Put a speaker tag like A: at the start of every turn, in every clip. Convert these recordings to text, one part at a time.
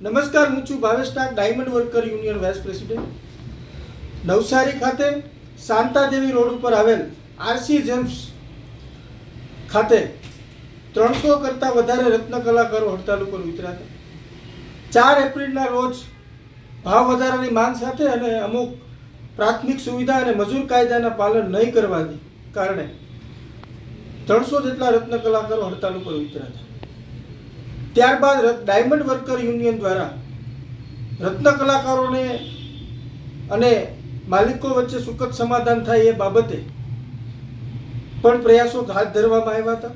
A: નમસ્કાર, હું છું Bhavesh Nag, diamond worker union vice president. Navsari ખાતે શાંતાદેવી રોડ ઉપર આવેલ આરસી જેમ્સ ખાતે ત્રણસો કરતાં વધારે રત્ન કલાકારો હડતાલ ઉપર ઉતર્યા હતા. ચાર એપ્રિલના રોજ ભાવ વધારાની માંગ સાથે અને અમુક પ્રાથમિક સુવિધા અને મજૂર કાયદાના પાલન નહીં કરવાથી કારણે ત્રણસો જેટલા રત્ન કલાકારો હડતાલ ઉપર ઉતર્યા હતા. ત્યારબાદ ડાયમંડ વર્કર યુનિયન દ્વારા રત્ન કલાકારોને અને માલિકો વચ્ચે સુખદ સમાધાન થાય એ બાબતે પણ પ્રયાસો હાથ ધરવામાં આવ્યા હતા.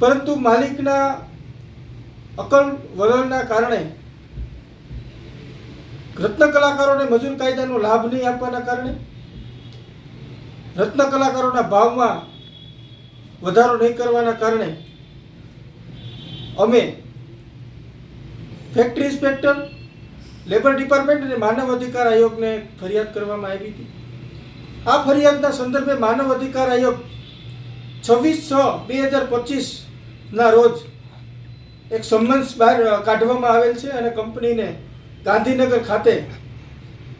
A: પરંતુ માલિકના અકલ વલણના કારણે રત્ન કલાકારોને મજૂર કાયદાનો લાભ નહીં આપવાના કારણે રત્ન કલાકારોના ભાવમાં વધારો નહીં કરવાના કારણે અમે ફેક્ટરી ઇન્સ્પેક્ટર લેબર ડિપાર્ટમેન્ટ અને માનવ અધિકાર આયોગને ફરિયાદ કરવામાં આવી હતી. આ ફરિયાદના સંદર્ભે માનવ અધિકાર આયોગ છવ્વીસ છ બે હજાર પચીસના રોજ એક સમન્સ બહાર કાઢવામાં આવેલ છે અને કંપનીને ગાંધીનગર ખાતે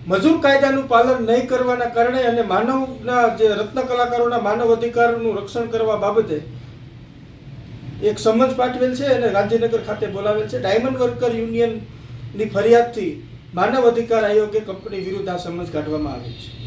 A: મજૂર કાયદાનું પાલન નહીં કરવાના કારણે અને માનવના જે રત્ન કલાકારોના માનવ અધિકારનું રક્ષણ કરવા બાબતે એક સમજ પાઠવેલ છે અને ગાંધીનગર ખાતે બોલાવેલ છે. ડાયમંડ વર્કર યુનિયનની ફરિયાદથી માનવ અધિકાર આયોગે કંપની વિરુદ્ધ આ સમજ કાઢવામાં આવેલ છે.